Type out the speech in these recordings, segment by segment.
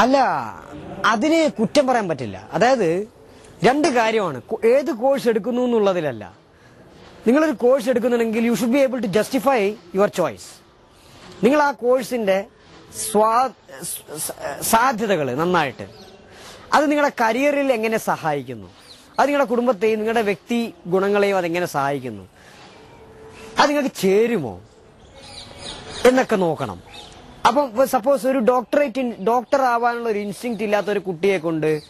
അല്ല അതിനെ കുറ്റം പറയാൻ പറ്റില്ല. അതായത് രണ്ട് കാര്യമാണ്. ഏത് കോഴ്സ് എടുക്കുന്നു എന്നുള്ളതിലല്ല. നിങ്ങളൊരു കോഴ്സ് എടുക്കുന്നുണ്ടെങ്കിൽ you should be able to justify your choice നിങ്ങൾ ആ കോഴ്സിന്റെ സാധ്യതകൾ നന്നായിട്ട്. അത് നിങ്ങളുടെ കരിയറിൽ എങ്ങനെ സഹായിക്കുന്നു? അത് നിങ്ങളുടെ കുടുംബത്തെയും നിങ്ങളുടെ വ്യക്തി ഗുണങ്ങളെയും അതെങ്ങനെ സഹായിക്കുന്നു? അത് നിങ്ങൾക്ക് ചേരുമോ? എന്നൊക്കെ നോക്കണം. അപ്പം സപ്പോസ് ഒരു ഡോക്ടറേറ്റ് ഡോക്ടർ ആവാനുള്ള ഒരു ഇൻസ്റ്റിങ് ഇല്ലാത്ത ഒരു കുട്ടിയെ കൊണ്ട്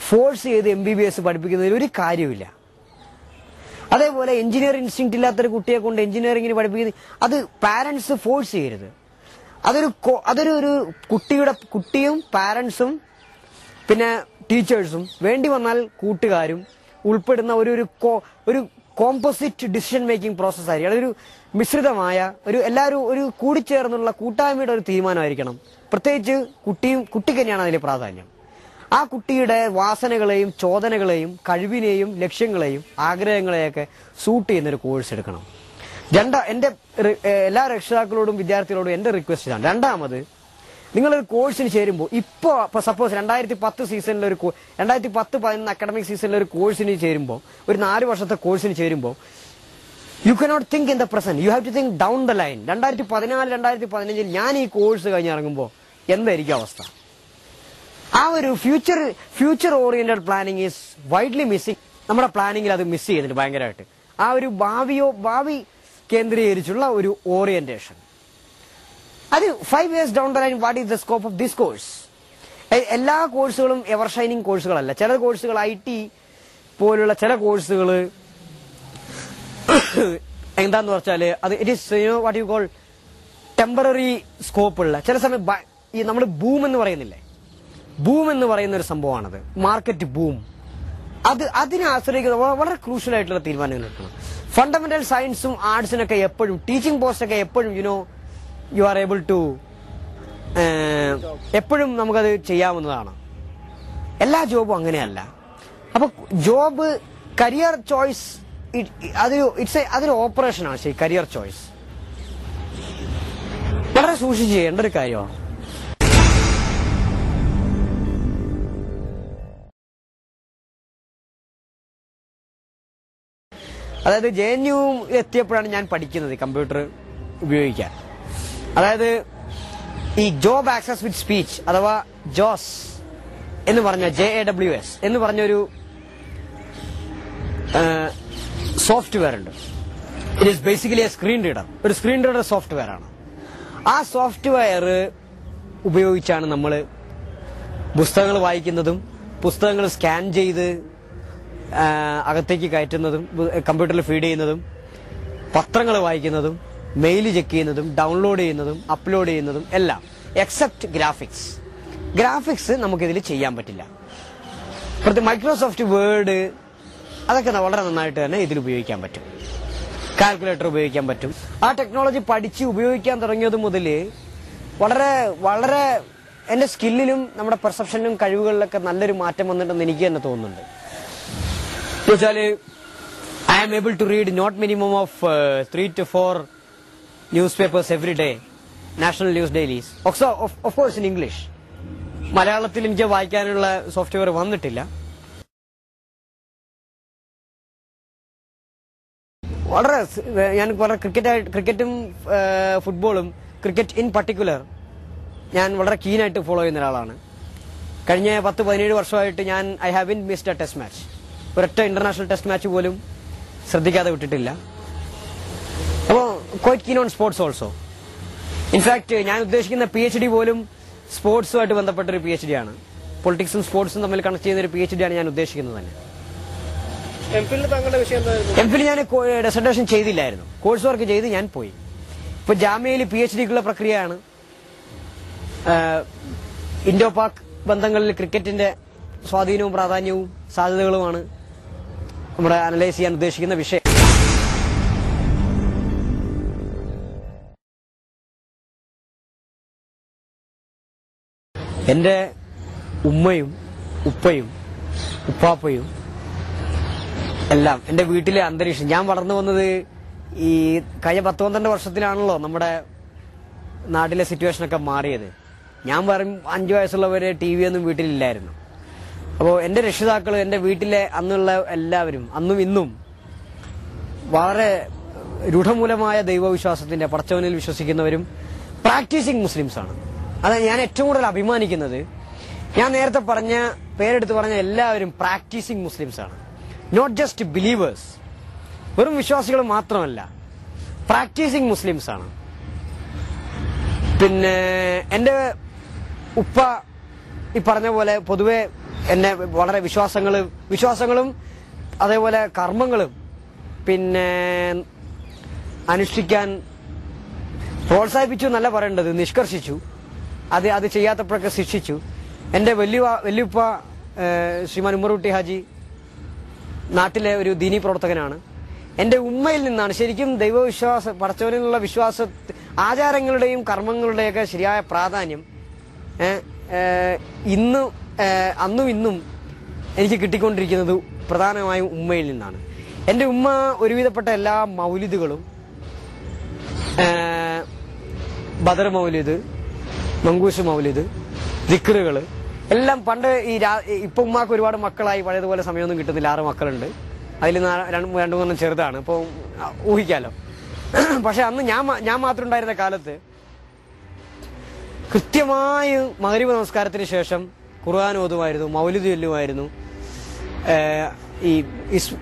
ഫോഴ്സ് ചെയ്ത് എം ബി ബി എസ് പഠിപ്പിക്കുന്നതിൽ ഒരു കാര്യമില്ല അതേപോലെ എഞ്ചിനീയർ ഇൻസ്റ്റിങ് ഇല്ലാത്ത ഒരു കുട്ടിയെ കൊണ്ട് എഞ്ചിനീയറിംഗിന് പഠിപ്പിക്കുന്നത് അത് പാരന്റ്സ് ഫോഴ്സ് ചെയ്യരുത്. അതൊരു അതൊരു ഒരു കുട്ടിയുടെ കുട്ടിയും പാരന്റ്സും പിന്നെ ടീച്ചേഴ്സും വേണ്ടി വന്നാൽ കൂട്ടുകാരും ഉൾപ്പെടുന്ന ഒരു ഒരു കോമ്പോസിറ്റ് ഡിസിഷൻ മേക്കിംഗ് പ്രോസസ് ആയിരിക്കും. അതൊരു മിശ്രിതമായ ഒരു എല്ലാവരും ഒരു കൂടിച്ചേർന്നുള്ള കൂട്ടായ്മയുടെ ഒരു തീരുമാനമായിരിക്കണം. പ്രത്യേകിച്ച് കുട്ടിയും കുട്ടിക്ക് തന്നെയാണ് അതിൽ പ്രാധാന്യം. ആ കുട്ടിയുടെ വാസനകളെയും ചോദനകളെയും കഴിവിനെയും ലക്ഷ്യങ്ങളെയും ആഗ്രഹങ്ങളെയൊക്കെ സൂട്ട് ചെയ്യുന്ന ഒരു കോഴ്സ് എടുക്കണം. രണ്ട എന്റെ എല്ലാ രക്ഷിതാക്കളോടും വിദ്യാർത്ഥികളോടും എന്റെ റിക്വസ്റ്റ് ഇതാണ്. രണ്ടാമത് നിങ്ങളൊരു കോഴ്സിന് ചേരുമ്പോൾ ഇപ്പോ സപ്പോസ് രണ്ടായിരത്തി പത്ത് സീസണിൽ ഒരു രണ്ടായിരത്തി പത്ത് പതിനൊന്ന് അക്കാഡമിക് സീസണിൽ ഒരു കോഴ്സിന് ചേരുമ്പോൾ ഒരു നാല് വർഷത്തെ കോഴ്സിന് ചേരുമ്പോൾ you cannot think in the present you have to think down the line രണ്ടായിരത്തി പതിനാല് രണ്ടായിരത്തി പതിനഞ്ചിൽ ഞാൻ ഈ കോഴ്സ് കഴിഞ്ഞിറങ്ങുമ്പോൾ എന്തായിരിക്കും അവസ്ഥ? ആ ഒരു future future oriented planning is widely missing നമ്മുടെ പ്ലാനിങ്ങിൽ അത് മിസ് ചെയ്യുന്നുണ്ട് ഭയങ്കരമായിട്ട്. ആ ഒരു ഭാവിയോ ഭാവി കേന്ദ്രീകരിച്ചുള്ള ഒരു ഓറിയന്റേഷൻ അത് five years down the line what is the scope of this course എല്ലാ കോഴ്സുകളും എവർ ഷൈനിങ് കോഴ്സുകളല്ല ചില കോഴ്സുകൾ ഐ ടി പോലുള്ള ചില കോഴ്സുകൾ എന്താന്ന് വെച്ചാൽ അത് it is you what you call temporary scope ഉള്ള ചില സമയം നമ്മൾ ബൂം എന്ന് പറയുന്നില്ലേ? ബൂം എന്ന് പറയുന്ന ഒരു സംഭവമാണത്. മാർക്കറ്റ് ബൂം അത് അതിനെ ആശ്രയിക്കുന്ന വളരെ ക്രൂഷ്യൽ ആയിട്ടുള്ള തീരുമാനങ്ങൾ എടുക്കണം. ഫണ്ടമെന്റൽ സയൻസും ആർട്സിനൊക്കെ എപ്പോഴും ടീച്ചിങ് പോസ്റ്റൊക്കെ എപ്പോഴും you know you are able to എപ്പോഴും നമുക്കത് ചെയ്യാവുന്നതാണ്. എല്ലാ ജോബും അങ്ങനെയല്ല. അപ്പൊ ജോബ് കരിയർ ചോയ്സ് അതൊരു ഇറ്റ്സ് അതൊരു ഓപ്പറേഷനാണ് ശരി കരിയർ ചോയ്സ് വളരെ സൂക്ഷിച്ച് ചെയ്യേണ്ട ഒരു കാര്യമാണ്. അതായത് എത്തിയപ്പോഴാണ് ഞാൻ പഠിക്കുന്നത് കമ്പ്യൂട്ടർ ഉപയോഗിക്കാൻ. അതായത് ഈ ജോബ് ആക്സസ് വിത്ത് സ്പീച്ച് അഥവാ ജോസ് എന്ന് പറഞ്ഞ ജെ എ ഡബ്ല്യു എസ് എന്ന് പറഞ്ഞൊരു സോഫ്റ്റ്വെയർ ഉണ്ട്. It is basically a screen reader ഒരു സ്ക്രീൻ റീഡർ സോഫ്റ്റ്വെയർ ആണ്. ആ സോഫ്റ്റ്വെയർ ഉപയോഗിച്ചാണ് നമ്മൾ പുസ്തകങ്ങൾ വായിക്കുന്നതും പുസ്തകങ്ങൾ സ്കാൻ ചെയ്ത് അകത്തേക്ക് കയറ്റുന്നതും കമ്പ്യൂട്ടറിൽ ഫീഡ് ചെയ്യുന്നതും പത്രങ്ങൾ വായിക്കുന്നതും മെയിൽ ചെക്ക് ചെയ്യുന്നതും ഡൗൺലോഡ് ചെയ്യുന്നതും അപ്ലോഡ് ചെയ്യുന്നതും എല്ലാം എക്സെപ്റ്റ് ഗ്രാഫിക്സ് ഗ്രാഫിക്സ് നമുക്കിതിൽ ചെയ്യാൻ പറ്റില്ല. മൈക്രോസോഫ്റ്റ് വേർഡ് അതൊക്കെ വളരെ നന്നായിട്ട് തന്നെ ഇതിൽ ഉപയോഗിക്കാൻ പറ്റും. കാൽക്കുലേറ്റർ ഉപയോഗിക്കാൻ പറ്റും. ആ ടെക്നോളജി പഠിച്ച് ഉപയോഗിക്കാൻ തുടങ്ങിയത് മുതൽ വളരെ വളരെ എന്റെ സ്കില്ലിലും നമ്മുടെ പെർസെപ്ഷനിലും കഴിവുകളിലൊക്കെ നല്ലൊരു മാറ്റം വന്നിട്ടുണ്ടെന്ന് എനിക്ക് തന്നെ തോന്നുന്നുണ്ട്. വെച്ചാൽ I am able to read not minimum of three two four papers every day national news dailies of course in English മലയാളത്തിൽ എനിക്ക് വായിക്കാനുള്ള സോഫ്റ്റ്വെയർ വന്നിട്ടില്ല. വളരെ ഞാൻ വളരെ ക്രിക്കറ്റ് ക്രിക്കറ്റും ഫുട്ബോളും ക്രിക്കറ്റ് ഇൻ പർട്ടിക്കുലർ ഞാൻ വളരെ കീനായിട്ട് ഫോളോ ചെയ്യുന്ന ഒരാളാണ്. കഴിഞ്ഞ പത്ത് പതിനേഴ് വർഷമായിട്ട് ഞാൻ I have been missed a test match ഒരൊറ്റ ഇന്റർനാഷണൽ ടെസ്റ്റ് മാച്ച് പോലും ശ്രദ്ധിക്കാതെ വിട്ടിട്ടില്ല. Quite keen on sports also in fact ഞാൻ ഉദ്ദേശിക്കുന്ന പി എച്ച് ഡി പോലും സ്പോർട്സുമായിട്ട് ബന്ധപ്പെട്ട ഒരു പി എച്ച് ഡി ആണ് പൊളിറ്റിക്സും സ്പോർട്സും തമ്മിൽ കണക്ട് ചെയ്യുന്ന ഒരു പി എച്ച് ഡി ആണ് ഞാൻ ഉദ്ദേശിക്കുന്നത് തന്നെ. എം ഫിൽ ഞാൻ ഡെസർട്ടേഷൻ ചെയ്തില്ലായിരുന്നു. കോഴ്സ് വർക്ക് ചെയ്ത് ഞാൻ പോയി. ഇപ്പൊ ജാമ്യയിൽ പി എച്ച് ഡിക്കുള്ള പ്രക്രിയയാണ് ഇൻഡോ പാക് ബന്ധങ്ങളിൽ ക്രിക്കറ്റിന്റെ സ്വാധീനവും പ്രാധാന്യവും സാധ്യതകളുമാണ് നമ്മുടെ അനലൈസ് ചെയ്യാൻ ഉദ്ദേശിക്കുന്ന വിഷയം. എന്റെ ഉമ്മയും ഉപ്പയും ഉപ്പാപ്പയും എല്ലാം എന്റെ വീട്ടിലെ അന്തരീക്ഷം. ഞാൻ വളർന്നു വന്നത് ഈ കഴിഞ്ഞ പത്ത് പന്ത്രണ്ട് വർഷത്തിലാണല്ലോ നമ്മുടെ നാട്ടിലെ സിറ്റുവേഷനൊക്കെ മാറിയത്. ഞാൻ പറയും അഞ്ചു വയസ്സുള്ളവരെ ടി വി ഒന്നും വീട്ടിലില്ലായിരുന്നു. അപ്പോൾ എന്റെ രക്ഷിതാക്കൾ എന്റെ വീട്ടിലെ അന്നുള്ള എല്ലാവരും അന്നും ഇന്നും വളരെ രൂഢമൂലമായ ദൈവവിശ്വാസത്തിന്റെ പടച്ചവനിൽ വിശ്വസിക്കുന്നവരും പ്രാക്ടീസിങ് ആണ്. അത് ഞാൻ ഏറ്റവും കൂടുതൽ അഭിമാനിക്കുന്നത്. ഞാൻ നേരത്തെ പറഞ്ഞ പേരെടുത്ത് പറഞ്ഞ എല്ലാവരും പ്രാക്ടീസിങ് മുസ്ലിംസ് ആണ്. നോട്ട് ജസ്റ്റ് ബിലീവേഴ്സ് വെറും വിശ്വാസികൾ മാത്രമല്ല. പ്രാക്ടീസിങ് മുസ്ലിംസ് ആണ്. പിന്നെ എന്റെ ഉപ്പ ഈ പറഞ്ഞ പോലെ പൊതുവെ എന്നെ വളരെ വിശ്വാസങ്ങൾ വിശ്വാസങ്ങളും അതേപോലെ കർമ്മങ്ങളും പിന്നെ അനുഷ്ഠിക്കാൻ പ്രോത്സാഹിപ്പിച്ചു എന്നല്ല പറയേണ്ടത് നിഷ്കർഷിച്ചു. അത് അത് ചെയ്യാത്തപ്പോഴൊക്കെ ശിക്ഷിച്ചു. എന്റെ വലിയ വലിയപ്പ ശ്രീമാൻ ഉമ്മറുട്ടി ഹാജി നാട്ടിലെ ഒരു ദീനി പ്രവർത്തകനാണ്. എന്റെ ഉമ്മയിൽ നിന്നാണ് ശരിക്കും ദൈവവിശ്വാസ പടച്ചവനിലുള്ള വിശ്വാസ ആചാരങ്ങളുടെയും കർമ്മങ്ങളുടെയൊക്കെ ശരിയായ പ്രാധാന്യം ഇന്ന് അന്നും ഇന്നും എനിക്ക് കിട്ടിക്കൊണ്ടിരിക്കുന്നത് പ്രധാനമായും ഉമ്മയിൽ നിന്നാണ്. എന്റെ ഉമ്മ ഒരുവിധപ്പെട്ട എല്ലാ മൗലിദുകളും ബദർ മൗലിദ് മങ്കൂസ് മൗലിദ് ദിക്കറുകൾ എല്ലാം പണ്ട് ഈ ഇപ്പൊ ഉമ്മാക്ക് ഒരുപാട് മക്കളായി പഴയതുപോലെ സമയമൊന്നും കിട്ടുന്നില്ല. ആറ് മക്കളുണ്ട്. അതിൽ രണ്ട് രണ്ടു മൂന്നെണ്ണം ചെറുതാണ്. ഇപ്പോൾ ഊഹിക്കാലോ. പക്ഷെ അന്ന് ഞാൻ ഞാൻ മാത്രം ഉണ്ടായിരുന്ന കാലത്ത് കൃത്യമായി മകരീബ് നമസ്കാരത്തിന് ശേഷം ഖുർആൻ ഓതുമായിരുന്നു മൗലിദ് ചൊല്ലുമായിരുന്നു. ഈ ഇസ്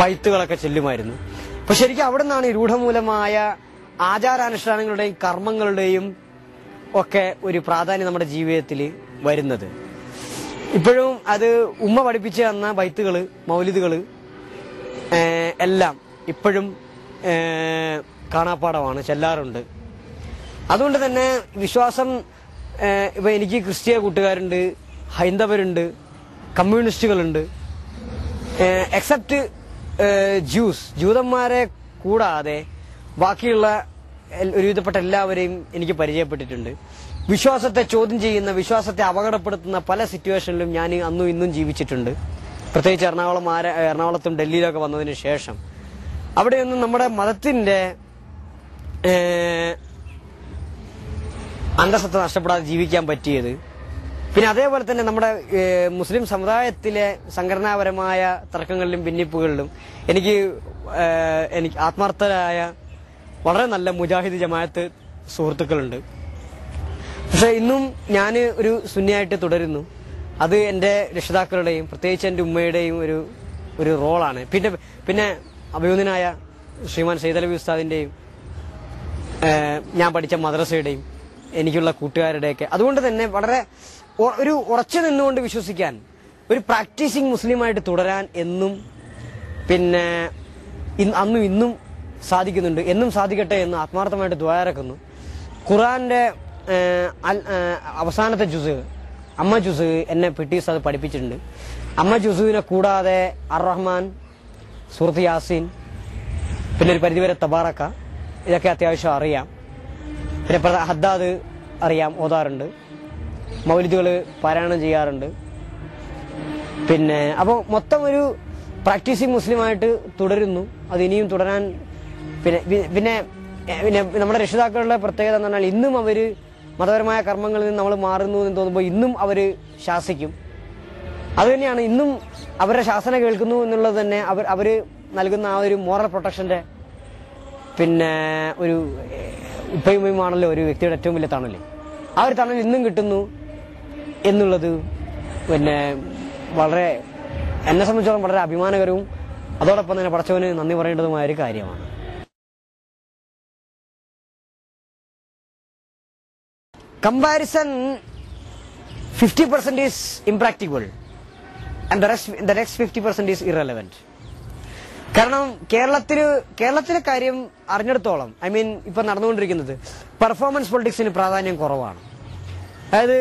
ബൈത്തുകളൊക്കെ ചൊല്ലുമായിരുന്നു. അപ്പൊ ശരിക്കും അവിടെ നിന്നാണ് ഈ രൂഢമൂലമായ ആചാരാനുഷ്ഠാനങ്ങളുടെയും കർമ്മങ്ങളുടെയും ഒക്കെ ഒരു പ്രാധാന്യം നമ്മുടെ ജീവിതത്തിൽ വരുന്നത്. ഇപ്പോഴും അത് ഉമ്മ പഠിപ്പിച്ചു തന്ന ബൈത്തുകൾ മൗലിദുകൾ എല്ലാം ഇപ്പോഴും കാണാപ്പാടമാണ് ചെല്ലാറുണ്ട്. അതുകൊണ്ട് തന്നെ വിശ്വാസം ഇപ്പൊ എനിക്ക് ക്രിസ്തീയ കൂട്ടുകാരുണ്ട് ഹൈന്ദവരുണ്ട് കമ്മ്യൂണിസ്റ്റുകളുണ്ട്. എക്സെപ്റ്റ് ജ്യൂസ് ജൂതന്മാരെ കൂടാതെ ബാക്കിയുള്ള ഒരുവിധപ്പെട്ട എല്ലാവരെയും എനിക്ക് പരിചയപ്പെട്ടിട്ടുണ്ട്. വിശ്വാസത്തെ ചോദ്യം ചെയ്യുന്ന വിശ്വാസത്തെ അപകടപ്പെടുത്തുന്ന പല സിറ്റുവേഷനിലും ഞാൻ അന്നും ഇന്നും ജീവിച്ചിട്ടുണ്ട്. പ്രത്യേകിച്ച് എറണാകുളം എറണാകുളത്തും ഡൽഹിയിലൊക്കെ വന്നതിന് ശേഷം. അവിടെയൊന്നും നമ്മുടെ മതത്തിന്റെ അന്തസത്ത നഷ്ടപ്പെടാതെ ജീവിക്കാൻ പറ്റിയത്. പിന്നെ അതേപോലെ തന്നെ നമ്മുടെ മുസ്ലിം സമുദായത്തിലെ സംഘടനാപരമായ തർക്കങ്ങളിലും ഭിന്നിപ്പുകളിലും എനിക്ക് എനിക്ക് ആത്മാർത്ഥരായ വളരെ നല്ല മുജാഹിദ് ജമാഅത്ത് സുഹൃത്തുക്കളുണ്ട്. പക്ഷെ ഇന്നും ഞാൻ ഒരു സുന്നിയായിട്ട് തുടരുന്നു. അത് എന്റെ രക്ഷിതാക്കളുടെയും പ്രത്യേകിച്ച് എന്റെ ഉമ്മയുടെയും ഒരു ഒരു റോളാണ്. പിന്നെ പിന്നെ അഭിമുഖനായ ശ്രീമാൻ സൈദലവി ഉസ്താദിന്റെയും ഞാൻ പഠിച്ച മദ്രസയുടെയും എനിക്കുള്ള കൂട്ടുകാരുടെയൊക്കെ. അതുകൊണ്ട് തന്നെ വളരെ ഒരു ഉറച്ചു നിന്നുകൊണ്ട് വിശ്വസിക്കാൻ ഒരു പ്രാക്ടീസിങ് മുസ്ലിമായിട്ട് തുടരാൻ എന്നും പിന്നെ അന്നും ഇന്നും സാധിക്കുന്നുണ്ട്. എന്നും സാധിക്കട്ടെ എന്ന് ആത്മാർത്ഥമായിട്ട് ദ്വാരക്കുന്നു ഖുറാന്റെ അവസാനത്തെ ജുസ് അമ്മ ജുസ് എന്നെ പിട്ടീസ് അത് പഠിപ്പിച്ചിട്ടുണ്ട്. അമ്മ ജുസുവിനെ കൂടാതെ അർ റഹ്മാൻ സൂറത്ത് യാസീൻ പിന്നെ ഒരു പരിധിവരെ തബാറക്ക ഇതൊക്കെ അത്യാവശ്യം അറിയാം. പിന്നെ ഹദ്ദാദ് അറിയാം ഓതാറുണ്ട്. മൗലിദുകൾ പാരായണം ചെയ്യാറുണ്ട്. പിന്നെ അപ്പോൾ മൊത്തം ഒരു പ്രാക്ടീസിങ് മുസ്ലിമായിട്ട് തുടരുന്നു. അത് ഇനിയും തുടരാൻ പിന്നെ പിന്നെ പിന്നെ നമ്മുടെ രക്ഷിതാക്കളുടെ പ്രത്യേകത എന്ന് പറഞ്ഞാൽ ഇന്നും അവർ മതപരമായ കർമ്മങ്ങളിൽ നിന്ന് നമ്മൾ മാറുന്നു എന്ന് തോന്നുമ്പോൾ ഇന്നും അവർ ശാസിക്കും. അത് തന്നെയാണ് ഇന്നും അവരുടെ ശാസന കേൾക്കുന്നു എന്നുള്ളത് തന്നെ അവർ അവർ നൽകുന്ന ആ ഒരു മോറൽ പ്രൊട്ടക്ഷന്റെ പിന്നെ ഒരു ഉപ്പയും ഒരു വ്യക്തിയുടെ ഏറ്റവും വലിയ തണൽ. ആ ഒരു തണൽ ഇന്നും കിട്ടുന്നു എന്നുള്ളത് പിന്നെ വളരെ എന്നെ സംബന്ധിച്ചോളം വളരെ അഭിമാനകരവും അതോടൊപ്പം തന്നെ പടച്ചവന് നന്ദി പറയേണ്ടതുമായ ഒരു കാര്യമാണ്. Percent is impracticable and the rest the next fifty percent is irrelevant കാരണം കേരളത്തിൽ കേരളത്തിലെ കാര്യം അറിഞ്ഞിടത്തോളം ഐ മീൻ ഇപ്പൊ നടന്നുകൊണ്ടിരിക്കുന്നത് പെർഫോമൻസ് പൊളിറ്റിക്സിന് പ്രാധാന്യം കുറവാണ്. അതായത്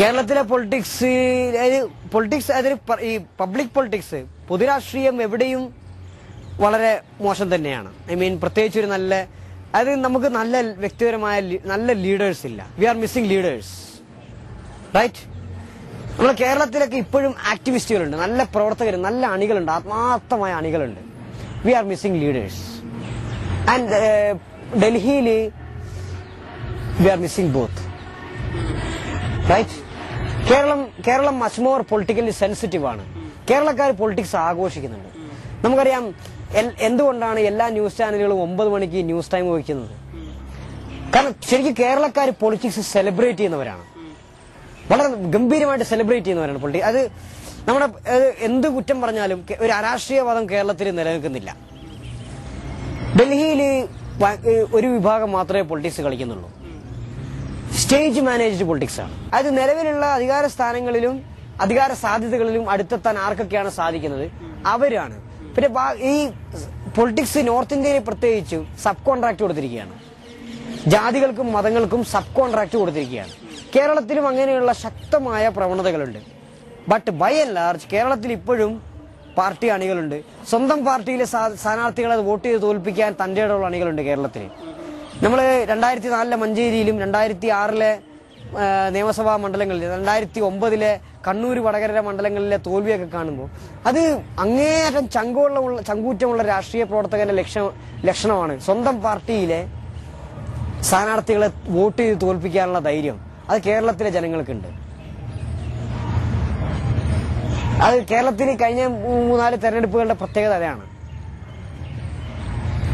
കേരളത്തിലെ പൊളിറ്റിക്സ് അതായത് പൊളിറ്റിക്സ് അതായത് ഈ പബ്ലിക് പൊളിറ്റിക്സ് പൊതുരാഷ്ട്രീയം എവിടെയും വളരെ മോശം തന്നെയാണ്. ഐ മീൻ പ്രത്യേകിച്ച് ഒരു നല്ല അതായത് നമുക്ക് നല്ല വ്യക്തിപരമായ നല്ല ലീഡേഴ്സ് ഇല്ല. We are missing leaders right നമ്മുടെ കേരളത്തിലൊക്കെ ഇപ്പോഴും ആക്ടിവിസ്റ്റുകളുണ്ട്. നല്ല പ്രവർത്തകർ നല്ല അണികളുണ്ട്. ആത്മാർത്ഥമായ അണികളുണ്ട്. We are missing leaders and ഡൽഹിയിൽ we are missing both right Kerala Kerala much more politically sensitive ആണ്. കേരളക്കാർ പൊളിറ്റിക്സ് ആഘോഷിക്കുന്നുണ്ട്. നമുക്കറിയാം എന്തുകൊണ്ടാണ് എല്ലാ ന്യൂസ് ചാനലുകളും ഒമ്പത് മണിക്ക് ന്യൂസ് ടൈം വയ്ക്കുന്നത് കാരണം ശരിക്കും കേരളക്കാർ പൊളിറ്റിക്സ് സെലിബ്രേറ്റ് ചെയ്യുന്നവരാണ്. വളരെ ഗംഭീരമായിട്ട് സെലിബ്രേറ്റ് ചെയ്യുന്നവരാണ് പൊളിറ്റി അത് നമ്മുടെ എന്ത് കുറ്റം പറഞ്ഞാലും ഒരു അരാഷ്ട്രീയവാദം കേരളത്തിൽ നിലനിൽക്കുന്നില്ല. ഡൽഹിയിൽ ഒരു വിഭാഗം മാത്രമേ പൊളിറ്റിക്സ് കളിക്കുന്നുള്ളൂ. സ്റ്റേജ് മാനേജ്ഡ് പൊളിറ്റിക്സ് ആണ്. അത് നിലവിലുള്ള അധികാര സ്ഥാനങ്ങളിലും അധികാര സാധ്യതകളിലും അടുത്തെത്താൻ ആർക്കൊക്കെയാണ് സാധിക്കുന്നത്? അവരാണ്. പിന്നെ ഈ പൊളിറ്റിക്സ് നോർത്ത് ഇന്ത്യയിൽ പ്രത്യേകിച്ച് സബ് കോൺട്രാക്ട് കൊടുത്തിരിക്കുകയാണ്. ജാതികൾക്കും മതങ്ങൾക്കും സബ് കോൺട്രാക്ട് കൊടുത്തിരിക്കുകയാണ്. കേരളത്തിലും അങ്ങനെയുള്ള ശക്തമായ പ്രവണതകളുണ്ട്. ബട്ട് ബൈ ആൻഡ് ലാർജ് കേരളത്തിൽ ഇപ്പോഴും പാർട്ടി അണികളുണ്ട്. സ്വന്തം പാർട്ടിയിലെ സ്ഥാ- സ്ഥാനാർത്ഥികളെ വോട്ട് ചെയ്ത് തോൽപ്പിക്കാൻ തന്റെ ഇടമുള്ള അണികളുണ്ട് കേരളത്തിൽ. നമ്മൾ രണ്ടായിരത്തി നാലിലെ മഞ്ചേരിയിലും രണ്ടായിരത്തി ആറിലെ നിയമസഭാ മണ്ഡലങ്ങളിൽ രണ്ടായിരത്തി ഒമ്പതിലെ കണ്ണൂർ വടകര മണ്ഡലങ്ങളിലെ തോൽവിയൊക്കെ കാണുമ്പോൾ അത് അങ്ങേയറ്റം ചങ്കുള്ള ചങ്കൂറ്റമുള്ള രാഷ്ട്രീയ പ്രവർത്തകന്റെ ലക്ഷ ലക്ഷണമാണ്. സ്വന്തം പാർട്ടിയിലെ സ്ഥാനാർത്ഥികളെ വോട്ട് ചെയ്ത് തോൽപ്പിക്കാനുള്ള ധൈര്യം അത് കേരളത്തിലെ ജനങ്ങൾക്കുണ്ട്. അത് കേരളത്തിന് കഴിഞ്ഞ മൂന്നാൽ തെരഞ്ഞെടുപ്പുകളുടെ പ്രത്യേകത അതാണ്.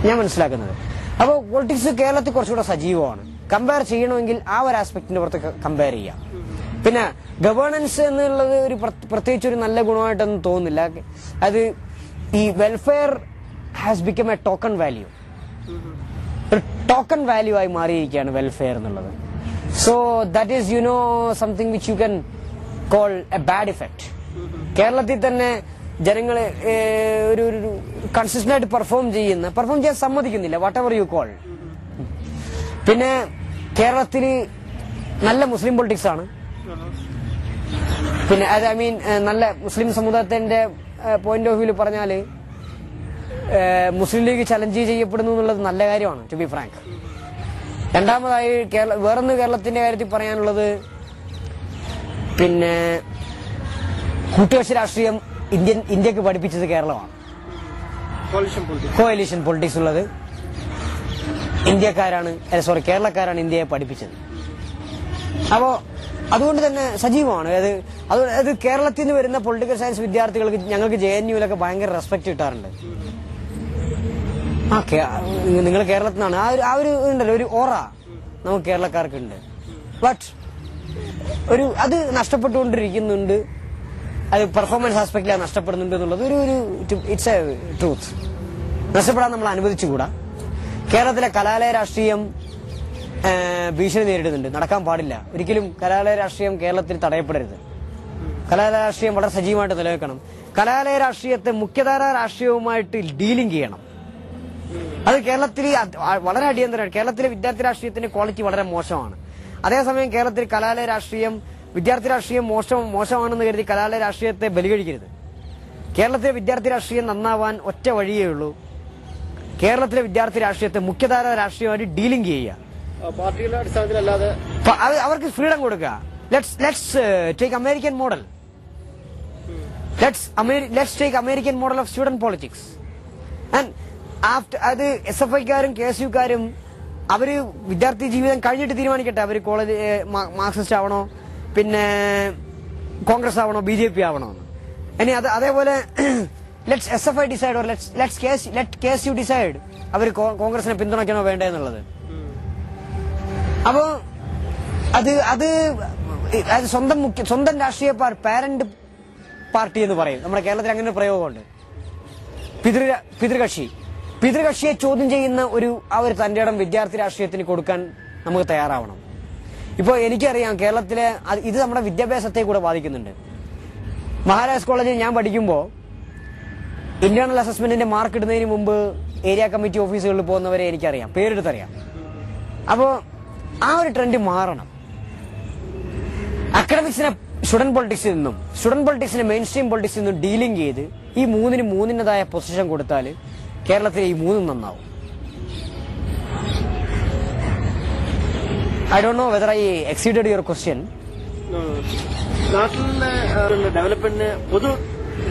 ഞാൻ മനസ്സിലാക്കുന്നത്. അപ്പോൾ പൊളിറ്റിക്സ് കേരളത്തിൽ കുറച്ചുകൂടെ സജീവമാണ്. കമ്പയർ ചെയ്യണമെങ്കിൽ ആ ഒരു ആസ്പെക്ടിന്റെ പുറത്ത് കമ്പയർ ചെയ്യാം. പിന്നെ ഗവേണൻസ് എന്നുള്ളത് ഒരു പ്ര- പ്രത്യേകിച്ച് ഒരു നല്ല ഗുണമായിട്ടൊന്നും തോന്നുന്നില്ല. അത് ഈ welfare has become a token value ഒരു ടോക്കൺ വാല്യൂ ആയി മാറിയിരിക്കുകയാണ് വെൽഫെയർ എന്നുള്ളത്. So that is you know something which you can call a bad effect കേരളത്തിൽ തന്നെ ജനങ്ങൾ ഒരു ഒരു കൺസിസ്റ്റന്റ് ആയിട്ട് പെർഫോം ചെയ്യുന്ന പെർഫോം ചെയ്യാൻ സമ്മതിക്കുന്നില്ല വാട്ട് എവർ യു കോൾ പിന്നെ കേരളത്തിൽ നല്ല മുസ്ലിം പൊളിറ്റിക്സ് ആണ്. പിന്നെ അത് ഐ മീൻ നല്ല മുസ്ലിം സമുദായത്തിന്റെ പോയിന്റ് ഓഫ് വ്യൂൽ പറഞ്ഞാൽ മുസ്ലിം ലീഗ് ചലഞ്ച് ചെയ്യപ്പെടുന്നു എന്നുള്ളത് നല്ല കാര്യമാണ് ടു ബി ഫ്രാങ്ക് രണ്ടാമതായി കേരള വേറൊന്ന് കേരളത്തിന്റെ കാര്യത്തിൽ പറയാനുള്ളത് പിന്നെ കൂട്ടുകക്ഷി രാഷ്ട്രീയം ഇന്ത്യൻ ഇന്ത്യയ്ക്ക് പഠിപ്പിച്ചത് കേരളമാണ്. കോയലീഷൻ പൊളിറ്റിക്സ് ഉള്ളത്. ഇന്ത്യക്കാരാണ് സോറി കേരളക്കാരാണ് ഇന്ത്യയെ പഠിപ്പിച്ചത്. അപ്പോ അതുകൊണ്ട് തന്നെ സജീവമാണ്. അത് അത് അത് കേരളത്തിൽ നിന്ന് വരുന്ന പൊളിറ്റിക്കൽ സയൻസ് വിദ്യാർത്ഥികൾക്ക് ഞങ്ങൾക്ക് ജെ എൻ യുവിലൊക്കെ ഭയങ്കര റെസ്പെക്ട് കിട്ടാറുണ്ട്. ആ നിങ്ങൾ കേരളത്തിൽ നിന്നാണ് ആ ഒരു ആ ഒരു ഉണ്ടല്ലോ ഒരു ഓറ നമുക്ക് കേരളക്കാർക്ക് ഉണ്ട് ബട്ട് ഒരു അത് നഷ്ടപ്പെട്ടുകൊണ്ടിരിക്കുന്നുണ്ട്. അത് പെർഫോമൻസ് ആസ്പെക്റ്റിലാണ് നഷ്ടപ്പെടുന്നുണ്ട് എന്നുള്ളത് ഒരു ഒരു ഇറ്റ്സ് എ ട്രൂത്ത് നഷ്ടപ്പെടാൻ നമ്മൾ അനുവദിച്ചുകൂടാ. കേരളത്തിലെ കലാലയ രാഷ്ട്രീയം ഭീഷണി നേരിടുന്നുണ്ട്. നടക്കാൻ പാടില്ല. ഒരിക്കലും കലാലയ രാഷ്ട്രീയം കേരളത്തിൽ തടയപ്പെടരുത്. കലാലയ രാഷ്ട്രീയം വളരെ സജീവമായിട്ട് നിലനിൽക്കണം. കലാലയ രാഷ്ട്രീയത്തെ മുഖ്യധാരാ രാഷ്ട്രീയവുമായിട്ട് ഡീലിംഗ് ചെയ്യണം. അത് കേരളത്തിൽ വളരെ അടിയന്തരമാണ്. കേരളത്തിലെ വിദ്യാർത്ഥി രാഷ്ട്രീയത്തിന്റെ ക്വാളിറ്റി വളരെ മോശമാണ്. അതേസമയം കേരളത്തിൽ കലാലയ രാഷ്ട്രീയം വിദ്യാർത്ഥി രാഷ്ട്രീയം മോശം മോശമാണെന്ന് കരുതി കലാലയ രാഷ്ട്രീയത്തെ ബലികഴിക്കരുത്. കേരളത്തിലെ വിദ്യാർത്ഥി രാഷ്ട്രീയം നന്നാവാൻ ഒറ്റ വഴിയേ ഉള്ളൂ. കേരളത്തിലെ വിദ്യാർത്ഥി രാഷ്ട്രീയത്തെ മുഖ്യധാര രാഷ്ട്രീയമായിട്ട് ഡീലിംഗ് ചെയ്യുക. അവർക്ക് ഫ്രീഡം കൊടുക്കുക. Let's let's take American model let's let's take American model of student politics and after അത് എസ് എഫ് ഐക്കാരും കെ എസ് യുക്കാരും അവർ വിദ്യാർത്ഥി ജീവിതം കഴിഞ്ഞിട്ട് തീരുമാനിക്കട്ടെ. അവർ കോളേജ് മാർക്സിസ്റ്റ് ആവണോ? പിന്നെ കോൺഗ്രസ് ആവണോ? ബി ജെ പി ആവണോ? എന്ന് ഇനി അത് അതേപോലെ let's S F I decide or let's let's case let case you decide അവർ കോൺഗ്രസിനെ പിന്തുണയ്ക്കണോ വേണ്ടേ എന്നുള്ളത് അപ്പോ അത് അത് അത് സ്വന്തം മുഖ്യ സ്വന്തം രാഷ്ട്രീയ പാരന്റ് പാർട്ടി എന്ന് പറയും. നമ്മുടെ കേരളത്തിൽ അങ്ങനെ ഒരു പ്രയോഗമുണ്ട്. പിതൃ പിതൃകക്ഷി. പിതൃകക്ഷിയെ ചോദ്യം ചെയ്യുന്ന ഒരു ആ ഒരു തന്റെ ഇടം വിദ്യാർത്ഥി രാഷ്ട്രീയത്തിന് കൊടുക്കാൻ നമുക്ക് തയ്യാറാവണം. ഇപ്പോൾ എനിക്കറിയാം കേരളത്തിലെ ഇത് നമ്മുടെ വിദ്യാഭ്യാസത്തെ കൂടെ ബാധിക്കുന്നുണ്ട്. മഹാരാജ് കോളേജിൽ ഞാൻ പഠിക്കുമ്പോൾ ഇന്റേണൽ അസസ്മെന്റിന്റെ മാർക്ക് ഇടുന്നതിന് മുമ്പ് ഏരിയ കമ്മിറ്റി ഓഫീസുകളിൽ പോകുന്നവരെ എനിക്കറിയാം. പേരെടുത്തറിയാം. അപ്പോൾ ആ ഒരു ട്രെൻഡ് മാറണം. അക്കാഡമിക്സിനെ സ്റ്റുഡന്റ് പൊളിറ്റിക്സിൽ നിന്നും സ്റ്റുഡന്റ് പൊളിറ്റിക്സിനെ മെയിൻ സ്ട്രീം പൊളിറ്റിക്സിൽ നിന്നും ഡീലിംഗ് ചെയ്ത് ഈ മൂന്നിന് മൂന്നിന്റെതായ പൊസിഷൻ കൊടുത്താൽ കേരളത്തിലെ ഈ മൂന്നും നന്നാവും. I don't know whether I exceeded your question നാട്ടിലെ ഡെവലപ്മെന്റിന് പൊതു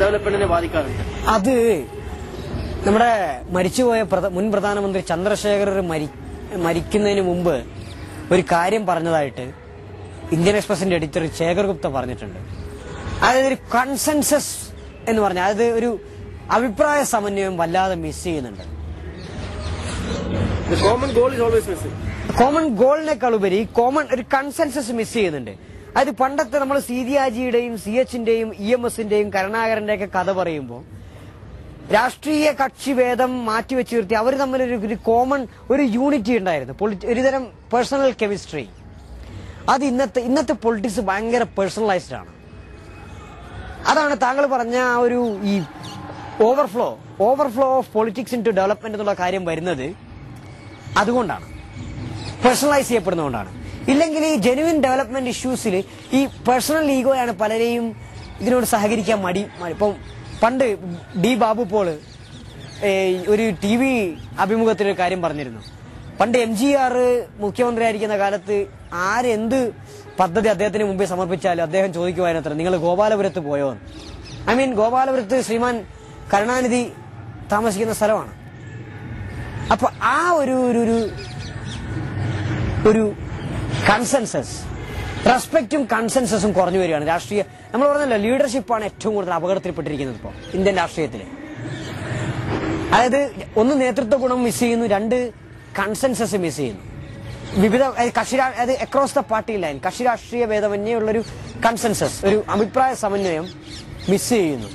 ഡെവലപ്മെന്റിനെ ബാധിക്കാറുണ്ട്. അത് നമ്മുടെ മരിച്ചുപോയ മുൻ പ്രധാനമന്ത്രി ചന്ദ്രശേഖരർ മരി മരിക്കുന്നതിന് മുമ്പ് ഒരു കാര്യം പറഞ്ഞതായിട്ട് ഇന്ത്യൻ എക്സ്പ്രസിന്റെ എഡിറ്റർ ശേഖർ ഗുപ്ത പറഞ്ഞിട്ടുണ്ട്. അതായത് ഒരു കൺസെൻസസ് എന്ന് പറഞ്ഞ അതായത് ഒരു അഭിപ്രായ സമന്വയം വല്ലാതെ മിസ് ചെയ്യുന്നുണ്ട്. Always missing. കോമൺ ഗോളിനേക്കാൾ ഉപരി കോമൺ ഒരു കൺസെൻസസ് മിസ് ചെയ്യുന്നുണ്ട്. അതായത് പണ്ടത്തെ നമ്മൾ സീതിയാജിയുടെയും സി എച്ചിന്റെയും ഇ എം എസിന്റെയും കരുണാകരന്റെ ഒക്കെ കഥ പറയുമ്പോൾ രാഷ്ട്രീയ കക്ഷി ഭേദം മാറ്റിവെച്ച് നിർത്തി അവർ തമ്മിൽ ഒരു കോമൺ ഒരു യൂണിറ്റി ഉണ്ടായിരുന്നു. ഒരുതരം പേഴ്സണൽ കെമിസ്ട്രി അത് ഇന്നത്തെ ഇന്നത്തെ പൊളിറ്റിക്സ് ഭയങ്കര പേഴ്സണലൈസ്ഡ് ആണ്. അതാണ് താങ്കൾ പറഞ്ഞ ആ ഒരു ഈ overflow overflow of politics in to development എന്നുള്ള കാര്യം വരുന്നത് അതുകൊണ്ടാണ്. പേഴ്സണലൈസ് ചെയ്യപ്പെടുന്നതുകൊണ്ടാണ്. ഇല്ലെങ്കിൽ ഈ ജെനുവിൻ ഡെവലപ്മെന്റ് ഇഷ്യൂസിൽ ഈ പേഴ്സണൽ ഈഗോയാണ് പലരെയും ഇതിനോട് സഹകരിക്കാൻ മടി. ഇപ്പം പണ്ട് ഡി ബാബു പോൾ ഒരു ടി വി അഭിമുഖത്തിൽ ഒരു കാര്യം പറഞ്ഞിരുന്നു. പണ്ട് എം ജി ആർ മുഖ്യമന്ത്രിയായിരിക്കുന്ന കാലത്ത് ആരെന്ത് പദ്ധതി അദ്ദേഹത്തിന് മുമ്പേ സമർപ്പിച്ചാലും അദ്ദേഹം ചോദിക്കുവാനത്ര നിങ്ങൾ ഗോപാലപുരത്ത് പോയോ? ഐ മീൻ ഗോപാലപുരത്ത് ശ്രീമാൻ കരുണാനിധി താമസിക്കുന്ന സ്ഥലമാണ്. അപ്പൊ ആ ഒരു ഒരു ഒരു കൺസെൻസസ് റെസ്പെക്റ്റും കൺസെൻസസും കുറഞ്ഞു വരികയാണ്. രാഷ്ട്രീയ നമ്മൾ പറഞ്ഞല്ലോ ലീഡർഷിപ്പാണ് ഏറ്റവും കൂടുതൽ അപകടത്തിൽപ്പെട്ടിരിക്കുന്നത് ഇപ്പോൾ ഇന്ത്യൻ രാഷ്ട്രീയത്തിൽ അതായത് ഒന്ന് നേതൃത്വ ഗുണം മിസ് ചെയ്യുന്നു രണ്ട് കൺസെൻസസ് മിസ് ചെയ്യുന്നു. വിവിധ കക്ഷി അതായത് അത് അക്രോസ് ദ പാർട്ടി ലൈൻ കക്ഷി രാഷ്ട്രീയ ഭേദമന്യേ ഉള്ളൊരു കൺസെൻസസ് ഒരു അഭിപ്രായ സമന്വയം മിസ് ചെയ്യുന്നു.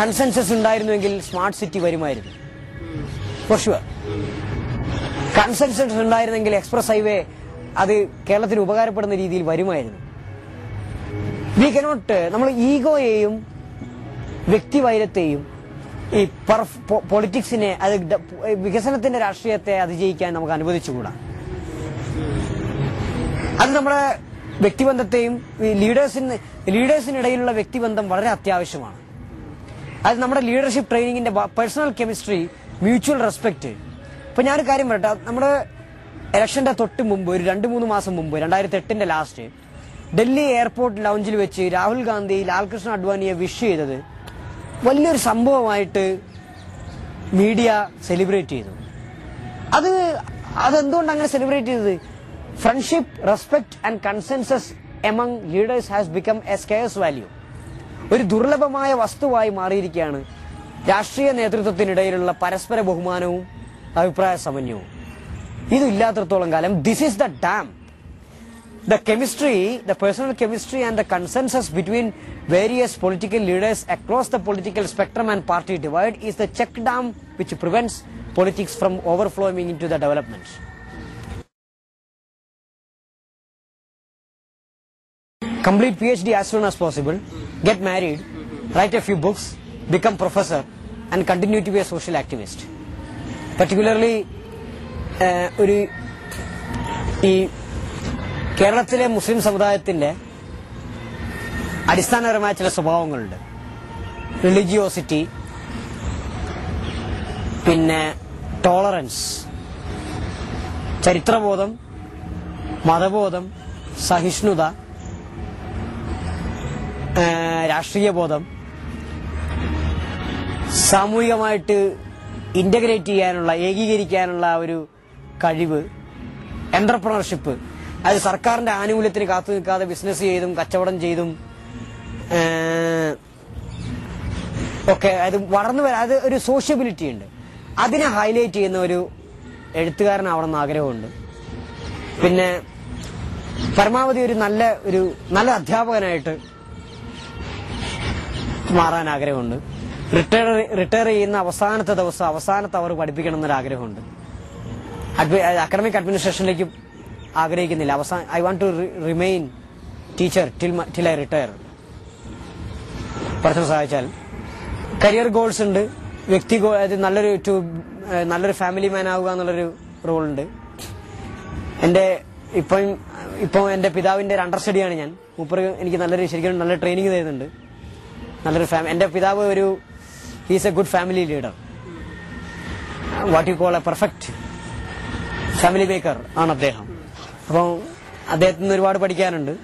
കൺസെൻസസ് ഉണ്ടായിരുന്നുവെങ്കിൽ സ്മാർട്ട് സിറ്റി വരുമായിരുന്നു. കൺസെൻസസ് ഉണ്ടായിരുന്നെങ്കിൽ എക്സ്പ്രസ് ഹൈവേ അത് കേരളത്തിന് ഉപകാരപ്പെടുന്ന രീതിയിൽ വരുമായിരുന്നു. വി കനോട്ട് നമ്മൾ ഈഗോയെയും വ്യക്തിവൈരത്തെയും ഈ പൊളിറ്റിക്സിനെ അത് വികസനത്തിന്റെ രാഷ്ട്രീയത്തെ അതിജയിക്കാൻ നമുക്ക് അനുവദിച്ചുകൂടാ. അത് നമ്മുടെ വ്യക്തിബന്ധത്തെയും ലീഡേഴ്സിന് ലീഡേഴ്സിനിടയിലുള്ള വ്യക്തിബന്ധം വളരെ അത്യാവശ്യമാണ്. അത് നമ്മുടെ ലീഡർഷിപ്പ് ട്രെയിനിങ്ങിന്റെ പേഴ്സണൽ കെമിസ്ട്രി മ്യൂച്വൽ റെസ്പെക്ട് ഇപ്പൊ ഞാനൊരു കാര്യം പറയട്ടെ നമ്മുടെ ഇലക്ഷന്റെ തൊട്ട് മുമ്പ് ഒരു രണ്ട് മൂന്ന് മാസം മുമ്പ് രണ്ടായിരത്തി എട്ടിന്റെ ലാസ്റ്റ് ഡൽഹി എയർപോർട്ട് ലൗഞ്ചിൽ വെച്ച് രാഹുൽ ഗാന്ധി ലാൽകൃഷ്ണ അഡ്വാനിയെ വിഷ് ചെയ്തത് വലിയൊരു സംഭവമായിട്ട് മീഡിയ സെലിബ്രേറ്റ് ചെയ്തു. അത് അതെന്തുകൊണ്ട് അങ്ങനെ സെലിബ്രേറ്റ് ചെയ്തത്? Friendship respect and consensus among leaders has become a scarce value ഒരു ദുർലഭമായ വസ്തുവായി മാറിയിരിക്കുകയാണ് രാഷ്ട്രീയ നേതൃത്വത്തിനിടയിലുള്ള പരസ്പര ബഹുമാനവും അഭിപ്രായ സമന്വയവും. ഇതില്ലാത്തിടത്തോളം കാലം this is the damn the chemistry, the personal chemistry and the consensus between various political leaders across the political spectrum and party divide is the check dam which prevents politics from overflowing into the development. Complete PhD as soon as possible, get married, write a few books, become professor and continue to be a social activist. Particularly, uh, ഒരു ഈ കേരളത്തിലെ മുസ്ലിം സമുദായത്തിന്റെ അടിസ്ഥാനപരമായ ചില സ്വഭാവങ്ങളുണ്ട്. Religiosity പിന്നെ tolerance ചരിത്രബോധം മതബോധം സഹിഷ്ണുത രാഷ്ട്രീയ ബോധം സാമൂഹികമായിട്ട് ഇന്റഗ്രേറ്റ് ചെയ്യാനുള്ള ഏകീകരിക്കാനുള്ള ഒരു കഴിവ് എന്റർപ്രണർഷിപ്പ് അത് സർക്കാരിന്റെ ആനുകൂല്യത്തിന് കാത്തു നിൽക്കാതെ ബിസിനസ് ചെയ്തും കച്ചവടം ചെയ്തും ഒക്കെ അത് വളർന്നു വരാ അത് ഒരു സോഷ്യബിലിറ്റി ഉണ്ട്. അതിനെ ഹൈലൈറ്റ് ചെയ്യുന്ന ഒരു എഴുത്തുകാരനാവണമെന്ന് ആഗ്രഹമുണ്ട്. പിന്നെ പരമാവധി ഒരു നല്ല ഒരു നല്ല അധ്യാപകനായിട്ട് മാറാൻ ആഗ്രഹമുണ്ട്. റിട്ടയർ റിട്ടയർ ചെയ്യുന്ന അവസാനത്തെ ദിവസം അവസാനത്തെ അവർ പഠിപ്പിക്കണം എന്നൊരു ആഗ്രഹമുണ്ട് അക്കാഡമിക് അഡ്മിനിസ്ട്രേഷനിലേക്ക് ആഗ്രഹിക്കുന്നില്ല. അവസാന I want to remain teacher till till I retire പഠിത്തം സഹായിച്ചാൽ. കരിയർ ഗോൾസ് ഉണ്ട്. വ്യക്തി നല്ലൊരു ടു നല്ലൊരു ഫാമിലി മാൻ ആവുക എന്നുള്ളൊരു റോളുണ്ട് എന്റെ ഇപ്പം ഇപ്പം എന്റെ പിതാവിന്റെ ഒരു അണ്ടർ സ്റ്റഡിയാണ് ഞാൻ. മൂപ്പർ എനിക്ക് നല്ലൊരു ശരിക്കും നല്ല ട്രെയിനിങ് തരുന്നുണ്ട്. നല്ലൊരു ഫാമിലി എന്റെ പിതാവ് ഒരു he's a good family leader what you call a perfect family maker ആണ് അദ്ദേഹം. അപ്പോൾ അദ്ദേഹത്തിന് നിന്ന് ഒരുപാട് പഠിക്കാനുണ്ട്.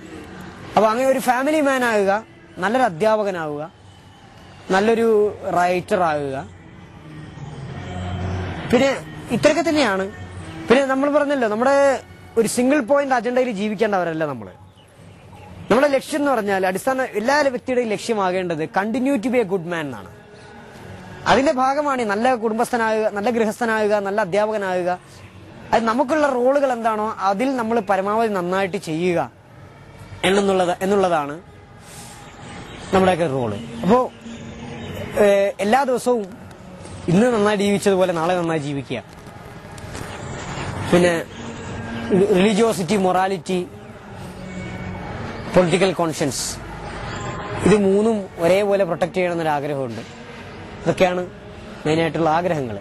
അപ്പൊ അങ്ങനെ ഒരു ഫാമിലി മാൻ ആകുക നല്ലൊരു അധ്യാപകനാവുക നല്ലൊരു റൈറ്റർ ആകുക. പിന്നെ ഇത്രയൊക്കെ തന്നെയാണ്. പിന്നെ നമ്മൾ പറഞ്ഞല്ലോ നമ്മുടെ ഒരു സിംഗിൾ പോയിന്റ് അജണ്ടയിൽ ജീവിക്കേണ്ടവരല്ല നമ്മൾ നമ്മുടെ ലക്ഷ്യം എന്ന് പറഞ്ഞാൽ അടിസ്ഥാന എല്ലാ വ്യക്തിയുടെയും ലക്ഷ്യമാകേണ്ടത് continue to be a good man എന്നാണ്. അതിന്റെ ഭാഗമാണ് നല്ല കുടുംബസ്ഥനാകുക നല്ല ഗൃഹസ്ഥനാകുക നല്ല അധ്യാപകനാകുക അത് നമുക്കുള്ള റോളുകൾ എന്താണോ അതിൽ നമ്മൾ പരമാവധി നന്നായിട്ട് ചെയ്യുക എന്നുള്ളത് എന്നുള്ളതാണ് നമ്മുടെയൊക്കെ റോൾ. അപ്പോൾ എല്ലാ ദിവസവും ഇന്ന് നന്നായി ജീവിച്ചതുപോലെ നാളെ നന്നായി ജീവിക്കുക. പിന്നെ റിലീജിയോസിറ്റി മൊറാലിറ്റി പൊളിറ്റിക്കൽ കോൺഷ്യൻസ് ഇത് മൂന്നും ഒരേപോലെ പ്രൊട്ടക്ട് ചെയ്യണമെന്നൊരു ആഗ്രഹമുണ്ട് ഇതൊക്കെയാണ് മെയിനായിട്ടുള്ള ആഗ്രഹങ്ങൾ